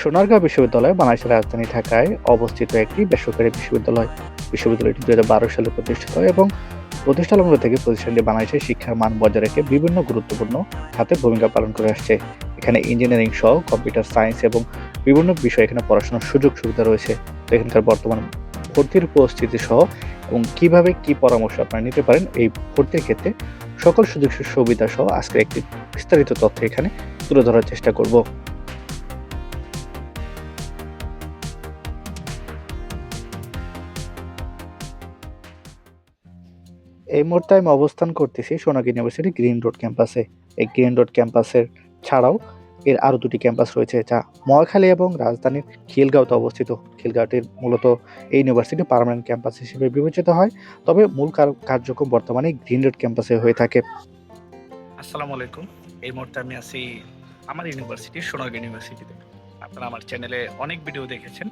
সোনারগাঁও বিশ্ববিদ্যালয় বাংলাদেশের রাজধানী ঢাকায় অবস্থিত একটি বেসরকারি বিশ্ববিদ্যালয়। বিশ্ববিদ্যালয়টি দু হাজার সালে প্রতিষ্ঠিত এবং প্রতিষ্ঠা লগ্ন থেকে প্রতিষ্ঠানটি বাংলাদেশের শিক্ষার মান বজায় রেখে বিভিন্ন গুরুত্বপূর্ণ খাতে ভূমিকা পালন করে আসছে। এখানে ইঞ্জিনিয়ারিং সহ কম্পিউটার সায়েন্স এবং বিভিন্ন বিষয়ে এখানে পড়াশোনার সুযোগ সুবিধা রয়েছে। এখানকার বর্তমান ভর্তির পরিস্থিতি সহ এবং কীভাবে কি পরামর্শ আপনারা নিতে পারেন এই ভর্তির ক্ষেত্রে সকল সুযোগ সুবিধা সহ আজকের একটি বিস্তারিত তথ্য এখানে তুলে ধরার চেষ্টা করব। এই মুহূর্তে আমি অবস্থান করতেছি সোনাক ইউনিভার্সিটি গ্রিন রোড ক্যাম্পাসে এই গ্রিন রোড ক্যাম্পাসের ছাড়াও এর আরও দুটি ক্যাম্পাস রয়েছে, যা মহাখালী এবং রাজধানীর খিলগাঁওতে অবস্থিত। খিলগাঁওটির মূলত এই ইউনিভার্সিটি পার্মানেন্ট ক্যাম্পাস হিসেবে বিবেচিত হয়, তবে মূল কার- কার্যক্রম বর্তমানে গ্রিন রোড ক্যাম্পাসে হয়ে থাকে। আসসালামু আলাইকুম। এই মুহূর্তে আমি আছি আমার ইউনিভার্সিটি সোনারগাঁ ইউনিভার্সিটিতে আপনারা আমার চ্যানেলে অনেক ভিডিও দেখেছেন।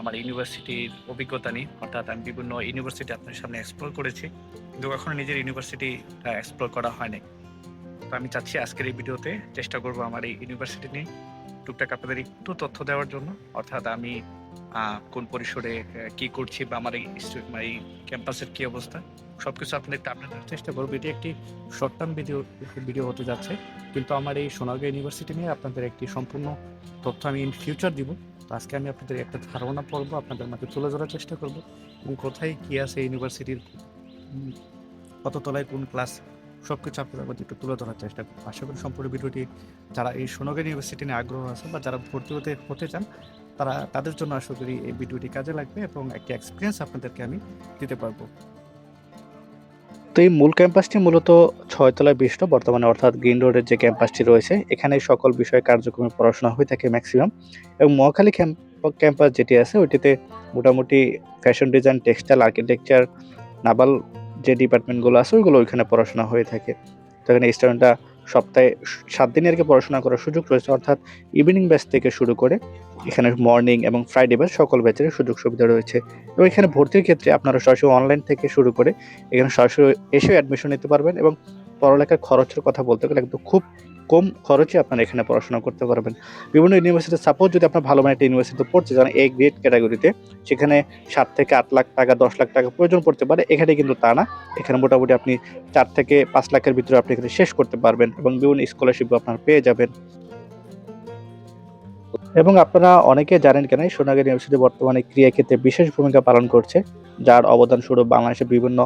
আমার ইউনিভার্সিটির অভিজ্ঞতা নিয়ে, অর্থাৎ আমি বিভিন্ন ইউনিভার্সিটি আপনার সামনে এক্সপ্লোর করেছি, কিন্তু এখনও নিজের ইউনিভার্সিটিটা এক্সপ্লোর করা হয়নি। তো আমি চাচ্ছি আজকের এই ভিডিওতে চেষ্টা করব আমার এই ইউনিভার্সিটি নিয়ে টুকটাক আপনাদের একটু তথ্য দেওয়ার জন্য, অর্থাৎ আমি কোন পরিসরে কি করছি বা আমার এই ক্যাম্পাসের কি অবস্থা সব কিছু আপনাদের একটু আপডেট দেওয়ার চেষ্টা করব। এটি একটি শর্ট টার্ম ভিডিও ভিডিও হতে যাচ্ছে, কিন্তু আমার এই সোনারগাঁ ইউনিভার্সিটি নিয়ে আপনাদের একটি সম্পূর্ণ তথ্য আমি ইন ফিউচার দিব। তো আজকে আমি আপনাদের একটা ধারণা পড়ব, আপনাদের মাঝে তুলে ধরার চেষ্টা করব এবং কোথায় কী আছে ইউনিভার্সিটির কত তলায় কোন ক্লাস সব কিছু আপনাদের মধ্যে একটু তুলে ধরার চেষ্টা করব। আশা করি সম্পূর্ণ ভিডিওটি যারা এই সোনারগাঁ ইউনিভার্সিটি নিয়ে আগ্রহ আছে বা যারা ভর্তি হতে হতে চান, তারা তাদের জন্য আশা করি এই ভিডিওটি কাজে লাগবে এবং একটি এক্সপিরিয়েন্স আপনাদেরকে আমি দিতে পারব। তো এই মূল ক্যাম্পাসটি মূলত ছয়তলায় বিশিষ্ট বর্তমানে, অর্থাৎ গ্রিন রোডের যে ক্যাম্পাসটি রয়েছে এখানে সকল বিষয়ে কার্যক্রমে পড়াশোনা হয়ে থাকে ম্যাক্সিমাম এবং মহাখালী ক্যাম্পাস যেটি আছে, ওইটিতে মোটামুটি fashion design textile architecture naval যে ডিপার্টমেন্টগুলো আছে, ওইগুলো ওইখানে পড়াশোনা হয়ে থাকে। তো এখানে স্টুডেন্টরা সপ্তাহে সাত দিনের আগে পড়াশোনা করার সুযোগ রয়েছে। অর্থাৎ ইভিনিং ব্যাচ থেকে শুরু করে এখানে মর্নিং এবং ফ্রাইডে ব্যাচ সকল ব্যাচের সুযোগ সুবিধা রয়েছে। এবং এখানে ভর্তির ক্ষেত্রে আপনারা সরাসরি অনলাইন থেকে শুরু করে এখানে সরাসরি এসেও অ্যাডমিশন নিতে পারবেন এবং পড়ালেখার খরচের কথা বলতে গেলে একদম খুব কম খরচে আপনারা এখানে পড়াশোনা করতে পারবেন। বিভিন্ন ইউনিভার্সিটি সাপোজ যদি আপনার ভালো মানে একটা ইউনিভার্সিটি পড়ছে চান এ গ্রেড ক্যাটাগরিতে সেখানে সাত থেকে আট লাখ টাকা, দশ লাখ টাকা প্রয়োজন পড়তে পারে। এখানে কিন্তু তা না। এখানে মোটামুটি আপনি চার থেকে পাঁচ লাখের ভিতরে আপনি এখানে শেষ করতে পারবেন এবং বিভিন্ন স্কলারশিপও আপনার পেয়ে যাবেন। এবং আপনারা অনেকে জানেন কেন এই ইউনিভার্সিটি বর্তমানে ক্রীড়া ক্ষেত্রে বিশেষ ভূমিকা পালন করছে, যার অবদান স্বরূপ বাংলাদেশের বিভিন্ন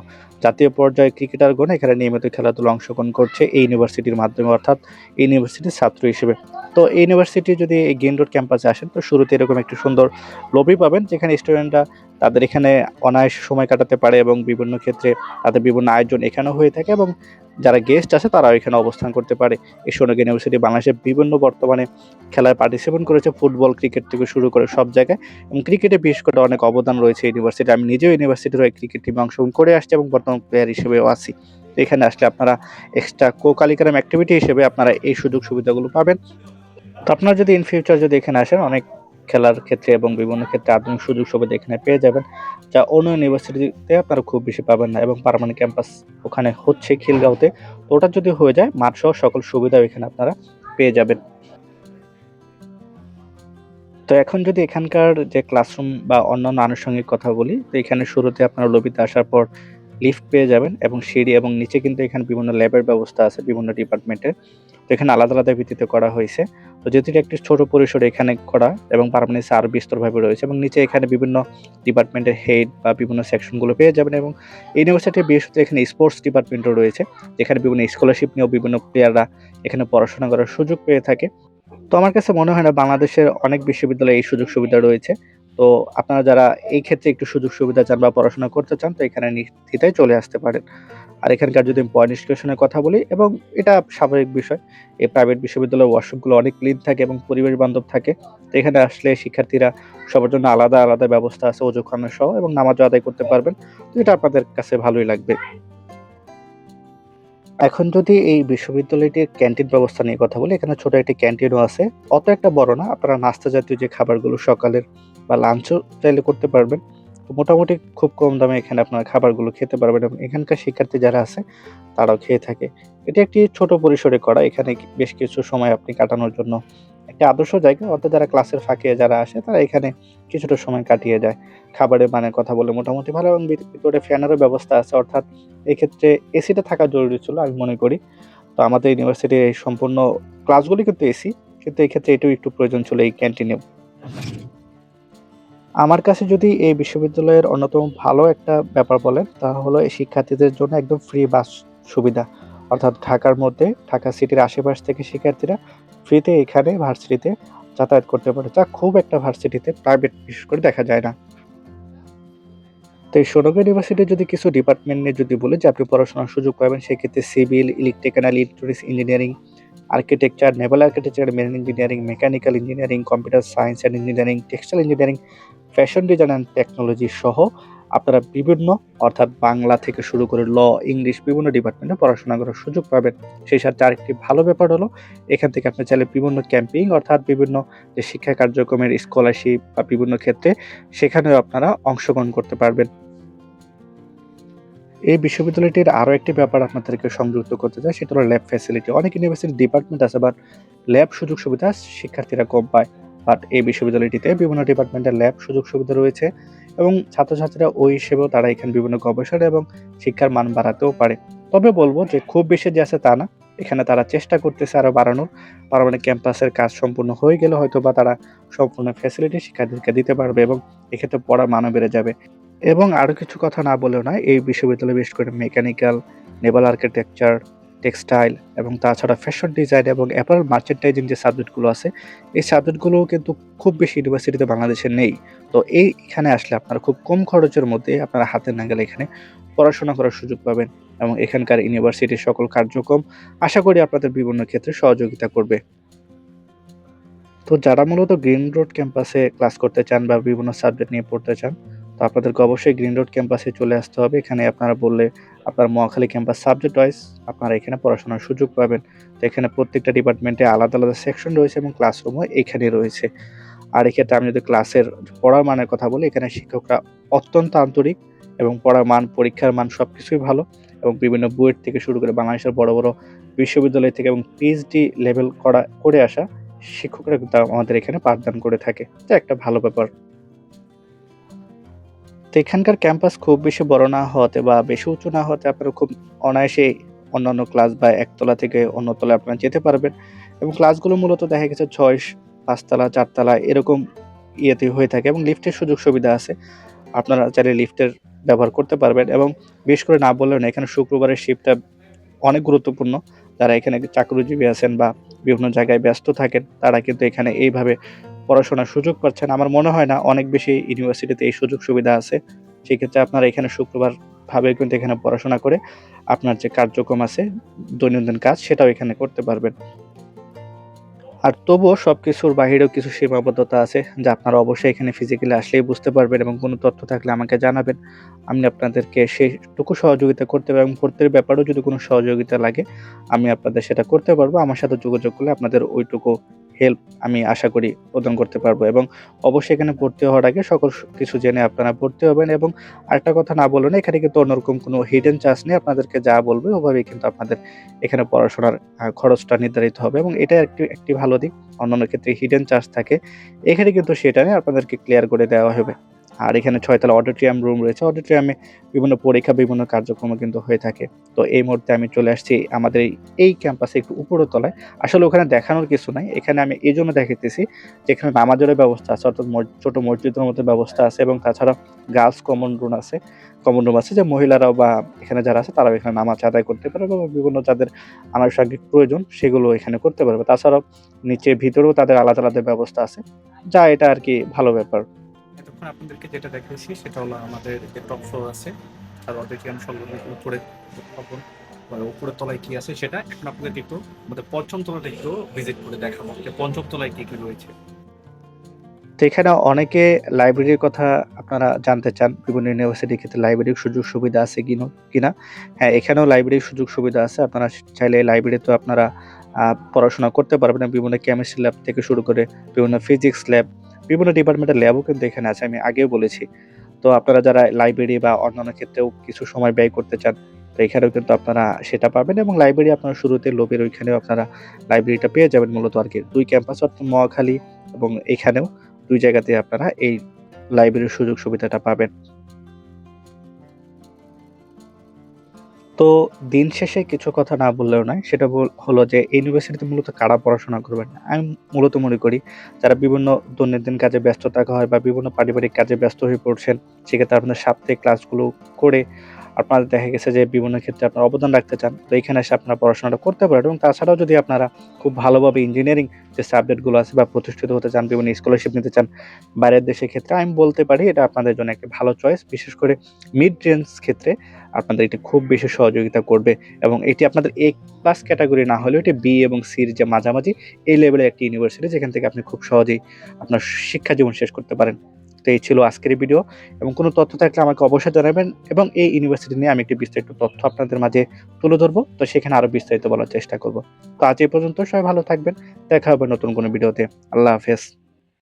জাতীয় পর্যায়ে ক্রিকেটারগণ এখানে নিয়মিত খেলাধুলা অংশগ্রহণ করছে এই ইউনিভার্সিটির মাধ্যমে, অর্থাৎ ইউনিভার্সিটির ছাত্র হিসেবে। তো এই ইউনিভার্সিটি যদি এই গ্রিন রোড ক্যাম্পাসে আসেন, তো শুরুতে এরকম একটি সুন্দর লবি পাবেন, যেখানে স্টুডেন্টরা তাদের এখানে অনায়াস সময় কাটাতে পারে এবং বিভিন্ন ক্ষেত্রে তাদের বিভিন্ন আয়োজন এখানেও হয়ে থাকে এবং যারা গেস্ট আছে তারাও এখানে অবস্থান করতে পারে। এই সোনাগ ইউনিভার্সিটি বাংলাদেশের বিভিন্ন বর্তমানে খেলায় পার্টিসিপেট করেছে। ফুটবল ক্রিকেট থেকে শুরু করে সব জায়গায় এবং ক্রিকেটে বিশেষ করে অনেক অবদান রয়েছে ইউনিভার্সিটি আমি নিজেও ইউনিভার্সিটির হয়ে ক্রিকেট টিমে অংশগ্রহণ করে আসছি এবং বর্তমান প্লেয়ার হিসেবেও আছি। এখানে আসলে আপনারা এক্সট্রা কো কালিকারাম অ্যাক্টিভিটি হিসেবে আপনারা এই সুযোগ সুবিধাগুলো পাবেন। তো আপনারা যদি ইন ফিউচার যদি এখানে আসেন, অনেক খেলার ক্ষেত্রে এবং বিভিন্ন ক্ষেত্রে আধুনিক সুযোগ সুবিধা এখানে পেয়ে যাবেন, যা অন্য ইউনিভার্সিটিতে আপনারা খুব বেশি পাবেন না এবং পারমানেন্ট ক্যাম্পাস ওখানে হচ্ছে খিলগাঁওতে। তো ওটা যদি হয়ে যায় মাঠ সহ সকল সুবিধাও এখানে আপনারা পেয়ে যাবেন। তো এখন যদি এখানকার যে ক্লাসরুম বা অন্যান্য আনুষঙ্গিক কথা বলি, তো এখানে শুরুতে আপনারা লবিতে আসার পর লিফট পেয়ে যাবেন এবং সিঁড়ি এবং নিচে কিন্তু এখানে বিভিন্ন ল্যাবের ব্যবস্থা আছে বিভিন্ন ডিপার্টমেন্টের তো এখানে আলাদা আলাদা ভিত্তিতে করা হয়েছে। তো যেহেতু একটি ছোট পরিসরে এখানে করা এবং পারমানেন্ট আরও বিস্তরভাবে রয়েছে এবং নিচে এখানে বিভিন্ন ডিপার্টমেন্টের হেড বা বিভিন্ন সেকশনগুলো পেয়ে যাবেন এবং ইউনিভার্সিটির বিশেষত এখানে স্পোর্টস ডিপার্টমেন্টও রয়েছে, যেখানে বিভিন্ন স্কলারশিপ নিয়েও বিভিন্ন প্লেয়াররা এখানে পড়াশোনা করার সুযোগ পেয়ে থাকে। তো আমার কাছে মনে হয় না বাংলাদেশের অনেক বিশ্ববিদ্যালয়ে এই সুযোগ সুবিধা রয়েছে। তো আপনারা যারা এই ক্ষেত্রে একটু সুযোগ সুবিধা চান বা পড়াশোনা করতে চান, তো এখানে নিশ্চিতাই চলে আসতে পারেন। আর এখানকার যদি পয়েন্ট নিষ্কাশনের কথা বলি, এবং এটা স্বাভাবিক বিষয়, এই প্রাইভেট বিশ্ববিদ্যালয়ের ওয়াশরুমগুলো অনেক ক্লিন থাকে এবং পরিবেশ বান্ধব থাকে, তো এখানে আসলে শিক্ষার্থীরা সবার জন্য আলাদা আলাদা ব্যবস্থা আছে, ওজুখানা সহ, এবং নামাজ আদায় করতে পারবেন। তো এটা আপনাদের কাছে ভালোই লাগবে। এখন যদি এই বিশ্ববিদ্যালয়টির ক্যান্টিন ব্যবস্থা নিয়ে কথা বলি, এখানে ছোট একটি ক্যান্টিনও আছে। অত একটা বড় না, আপনারা নাস্তা জাতীয় যে খাবারগুলো সকালের বা লাঞ্চও চাইলে করতে পারবেন। তো মোটামুটি খুব কম দামে এখানে আপনারা খাবারগুলো খেতে পারবেন এবং এখানকার শিক্ষার্থী যারা আছে, তারাও খেয়ে থাকে। এটি একটি ছোট পরিসরে করা, এখানে বেশ কিছু সময় আপনি কাটানোর জন্য একটা আদর্শ জায়গা। অর্থাৎ যারা ক্লাসের ফাঁকে যারা আসে, তারা এখানে কিছুটা সময় কাটিয়ে যায়। খাবারের মানের কথা বলে মোটামুটি ভালো এবং ভিতরে ফ্যানেরও ব্যবস্থা আছে। অর্থাৎ এক্ষেত্রে এসিটা থাকা জরুরি ছিল, আমি মনে করি। তো আমাদের ইউনিভার্সিটির এই সম্পূর্ণ ক্লাসগুলি কিন্তু এসি কিন্তু এই ক্ষেত্রে এটাও একটু প্রয়োজন ছিল এই ক্যান্টিনেও আমার কাছে যদি এই বিশ্ববিদ্যালয়ের অন্যতম ভালো একটা ব্যাপার বলেন তা হলো শিক্ষার্থীদের জন্য একদম ফ্রি বাস সুবিধা। অর্থাৎ ঢাকার মধ্যে, ঢাকা সিটির আশেপাশ থেকে শিক্ষার্থীরা ফ্রিতে এখানে ভার্সিটিতে যাতায়াত করতে পারে, যা খুব একটা ভার্সিটিতে প্রাইভেট বিশেষ করে দেখা যায় না। তো এই সোনগা ইউনিভার্সিটির যদি কিছু ডিপার্টমেন্ট নিয়ে যদি বলি, যে আপনি পড়াশোনার সুযোগ পাবেন, সেক্ষেত্রে civil electrical electronics engineering architecture naval architecture marine engineering mechanical engineering computer science and engineering textile engineering fashion design and technology সহ আপনারা বিভিন্ন, অর্থাৎ বাংলা থেকে শুরু করে ল ইংলিশ বিভিন্ন ডিপার্টমেন্টে পড়াশোনা করার সুযোগ পাবেন। সেই সাথে আরেকটি ভালো ব্যাপার হলো, এখান থেকে আপনি চাইলে বিভিন্ন ক্যাম্পিং অর্থাৎ বিভিন্ন যে শিক্ষা কার্যক্রমের স্কলারশিপ বা বিভিন্ন ক্ষেত্রে সেখানেও আপনারা অংশগ্রহণ করতে পারবেন। এই বিশ্ববিদ্যালয়টির আরও একটি ব্যাপার আপনাদেরকে সংযুক্ত করতে চাই, সেটা হলো ল্যাব ফ্যাসিলিটি অনেক ইউনিভার্সিটি ডিপার্টমেন্ট আছে বাট ল্যাব সুযোগ সুবিধা শিক্ষার্থীরা কম পায়। বাট এই বিশ্ববিদ্যালয়টিতে বিভিন্ন ডিপার্টমেন্টের ল্যাব সুযোগ সুবিধা রয়েছে এবং ছাত্রছাত্রীরা ওই হিসেবেও তারা এখানে বিভিন্ন গবেষণা এবং শিক্ষার মান বাড়াতেও পারে। তবে বলব যে খুব বেশি যে আছে তা না। এখানে তারা চেষ্টা করতেছে আরও বাড়ানোর। পারমানেন্ট ক্যাম্পাসের কাজ সম্পূর্ণ হয়ে গেলে হয়তো বা তারা সম্পূর্ণ ফ্যাসিলিটি শিক্ষার্থীদেরকে দিতে পারবে এবং এক্ষেত্রে পড়ার মানও বেড়ে যাবে। এবং আরও কিছু কথা না বলেও নয়, এই বিশ্ববিদ্যালয়ে বেশ করে মেকানিক্যাল নেভাল আর্কিটেকচার টেক্সটাইল এবং তাছাড়া ফ্যাশন ডিজাইন এবং অ্যাপারেল মার্চেন্টাইজিং যে সাবজেক্টগুলো আছে, এই সাবজেক্টগুলোও কিন্তু খুব বেশি ইউনিভার্সিটিতে বাংলাদেশে নেই। তো এই এখানে আসলে আপনারা খুব কম খরচের মধ্যে আপনারা হাতের নাগালে এখানে পড়াশোনা করার সুযোগ পাবেন এবং এখানকার ইউনিভার্সিটির সকল কার্যক্রম আশা করি আপনাদের বিভিন্ন ক্ষেত্রে সহযোগিতা করবে। তো যারা মূলত গ্রিন রোড ক্যাম্পাসে ক্লাস করতে চান বা বিভিন্ন সাবজেক্ট নিয়ে পড়তে চান তো আপনাদেরকে অবশ্যই গ্রিন রোড ক্যাম্পাসে চলে আসতে হবে। এখানে আপনারা বললে আপনার মহাখালী ক্যাম্পাস সাবজেক্ট ওয়াইজ আপনারা এখানে পড়াশোনার সুযোগ পাবেন। তো এখানে প্রত্যেকটা ডিপার্টমেন্টে আলাদা আলাদা সেকশন রয়েছে এবং ক্লাসরুমও এখানে রয়েছে। আর এক্ষেত্রে আমি যদি ক্লাসের পড়ার মানের কথা বলি, এখানে শিক্ষকরা অত্যন্ত আন্তরিক এবং পড়ার মান, পরীক্ষার মান সব কিছুই ভালো এবং বিভিন্ন বুয়েট থেকে শুরু করে বাংলাদেশের বড় বড় বিশ্ববিদ্যালয় থেকে এবং পিএইচডি লেভেল করা, করে আসা শিক্ষকরা কিন্তু আমাদের এখানে পাঠদান করে থাকে। এটা একটা ভালো ব্যাপার। তো এখানকার ক্যাম্পাস খুব বেশি বড় না হতে বা বেশি উঁচু না হতে আপনারা খুব অনায়াসে অন্যান্য ক্লাস বা একতলা থেকে অন্য তলায় আপনারা যেতে পারবেন। এবং ক্লাসগুলো মূলত দেখা গেছে ছয়, পাঁচতলা, চারতলা এরকম ইয়েতে হয়ে থাকে এবং লিফটের সুযোগ সুবিধা আছে। আপনারা চাইলে লিফটের ব্যবহার করতে পারবেন এবং বিশেষ করে না বললেও না, এখানে শুক্রবারের শিফটটা অনেক গুরুত্বপূর্ণ। যারা এখানে চাকরিজীবী আছেন বা বিভিন্ন জায়গায় ব্যস্ত থাকেন, তারা কিন্তু এখানে এইভাবে পড়াশোনার সুযোগ পাচ্ছেন। আমার মনে হয় না অনেক বেশি ইউনিভার্সিটিতে এই সুযোগ সুবিধা আছে। সেক্ষেত্রে আপনারা এখানে শুক্রবার ভাবে কিন্তু এখানে পড়াশোনা করে আপনার যে কার্যক্রম আছে, দৈনন্দিন কাজ, সেটাও এখানে করতে পারবেন। আর তবুও সব কিছুর বাহিরেও কিছু সীমাবদ্ধতা আছে যা আপনারা অবশ্যই এখানে ফিজিক্যালি আসলেই বুঝতে পারবেন এবং কোনো তথ্য থাকলে আমাকে জানাবেন। আমি আপনাদেরকে সেইটুকু সহযোগিতা করতে পারব এবং ভর্তির ব্যাপারেও যদি কোনো সহযোগিতা লাগে, আমি আপনাদের সেটা করতে পারব। আমার সাথে যোগাযোগ করলে আপনাদের ওইটুকু হেল্প আমি আশা করি প্রদান করতে পারব এবং অবশ্যই এখানে ভর্তি হওয়ার আগে সকল কিছু জেনে আপনারা ভর্তি হবেন এবং আরেকটা কথা না বলুন এখানে কিন্তু অন্যরকম কোনো হিডেন চার্জ নেই, আপনাদেরকে যা বলবে ওভাবেই কিন্তু আপনাদের এখানে পড়াশোনার খরচটা নির্ধারিত হবে এবং এটা একটি একটি ভালো দিক, অন্যান্য ক্ষেত্রে হিডেন চার্জ থাকে, এখানে কিন্তু সেটা নিয়ে আপনাদেরকে ক্লিয়ার করে দেওয়া হবে। আর এখানে ছয়তলা অডিটোরিয়াম রুম রয়েছে। অডিটোরিয়ামে বিভিন্ন পরীক্ষা, বিভিন্ন কার্যক্রম কিন্তু হয়ে থাকে। তো এই মুহূর্তে আমি চলে আসছি আমাদের এই- ক্যাম্পাসে একটু উপরের তলায়। আসলে ওখানে দেখানোর কিছু নাই। এখানে আমি এই জন্য দেখাইতেছি যেখানে নামাজের ব্যবস্থা আছে, অর্থাৎ ছোট মসজিদের মতো ব্যবস্থা আছে এবং তাছাড়া গার্লস কমন রুম আছে। কমন রুম আছে যে মহিলারাও বা এখানে যারা আছে তারাও এখানে নামাজ আদায় করতে পারবে এবং বিভিন্ন যাদের আনুষঙ্গিক প্রয়োজন সেগুলো এখানে করতে পারবে। তাছাড়াও নিচে ভিতরেও তাদের আলাদা আলাদা ব্যবস্থা আছে। যা এটা আর কি ভালো ব্যাপার। এতক্ষণ আপনাদেরকে যেটা দেখিয়েছি সেটা হলো আমাদের যে টপ ফ্লোর আছে, আর অডিটোরিয়াম সংলগ্ন উপরে উপরের তলায় কি আছে সেটা এখন আপনাদের একটু আমাদের পঞ্চম তলাটা একটু ভিজিট করে দেখাবো। যে পঞ্চম তলায় কি কি রয়েছে। তো এখানে অনেকে লাইব্রেরির কথা আপনারা জানতে চান, বিভিন্ন ইউনিভার্সিটির ক্ষেত্রে লাইব্রেরির সুযোগ সুবিধা আছে কিনা হ্যাঁ এখানেও লাইব্রেরির সুযোগ সুবিধা আছে। আপনারা চাইলে লাইব্রেরিতে আপনারা পড়াশোনা করতে পারবেন। বিভিন্ন কেমিস্ট্রি ল্যাব থেকে শুরু করে বিভিন্ন ফিজিক্স ল্যাব বিভিন্ন ডিপার্টমেন্টের ল্যাবও কিন্তু এখানে আছে, আমি আগেও বলেছি। তো আপনারা যারা লাইব্রেরি বা অন্যান্য ক্ষেত্রেও কিছু সময় ব্যয় করতে চান, তো এখানেও কিন্তু আপনারা সেটা পাবেন এবং লাইব্রেরি আপনারা শুরুতে লোভের ওইখানেও আপনারা লাইব্রেরিটা পেয়ে যাবেন মূলত আর কি। দুই ক্যাম্পাস অর্থাৎ মহাখালী এবং এখানেও দুই জায়গাতে আপনারা এই লাইব্রেরির সুযোগ সুবিধাটা পাবেন। তো দিন শেষে কিছু কথা না বললেও নয়। সেটা হলো যে ইউনিভার্সিটিতে মূলত কারা পড়াশোনা করবেন আমি মূলত মনে করি যারা বিভিন্ন দৈনন্দিন কাজে ব্যস্ত থাকা হয় বা বিভিন্ন পারিবারিক কাজে ব্যস্ত হয়ে পড়ছেন, সেক্ষেত্রে আপনার সাপ্তাহিক ক্লাসগুলো করে আপনাদের দেখা গেছে যে বিভিন্ন ক্ষেত্রে আপনারা অবদান রাখতে চান, তো এখানে এসে আপনারা পড়াশোনাটা করতে পারেন এবং তাছাড়াও যদি আপনারা খুব ভালোভাবে ইঞ্জিনিয়ারিং যে সাবজেক্টগুলো আছে বা প্রতিষ্ঠিত হতে চান, বিভিন্ন স্কলারশিপ নিতে চান, বাইরের দেশের ক্ষেত্রে আমি বলতে পারি এটা আপনাদের জন্য একটা ভালো চয়েস বিশেষ করে মিড রেঞ্জ ক্ষেত্রে আপনাদের এটি খুব বেশি সহযোগিতা করবে এবং এটি আপনাদের এ ক্লাস ক্যাটাগরি না হলেও এটি বি এবং সির যে মাঝামাঝি এই লেভেলের একটি ইউনিভার্সিটি যেখান থেকে আপনি খুব সহজেই আপনার শিক্ষা জীবন শেষ করতে পারেন। তো এই ছিল আজকের ভিডিও এবং কোনো তথ্য থাকলে আমাকে অবশ্যই জানাবেন। এবং এই ইউনিভার্সিটি নিয়ে আমি একটি বিস্তারিত তথ্য আপনাদের মাঝে তুলে ধরবো। তো সেখানে আরও বিস্তারিত বলার চেষ্টা করব। তো আজ এই পর্যন্ত সবাই ভালো থাকবেন। দেখা হবে নতুন কোনো ভিডিওতে আল্লাহ হাফেজ।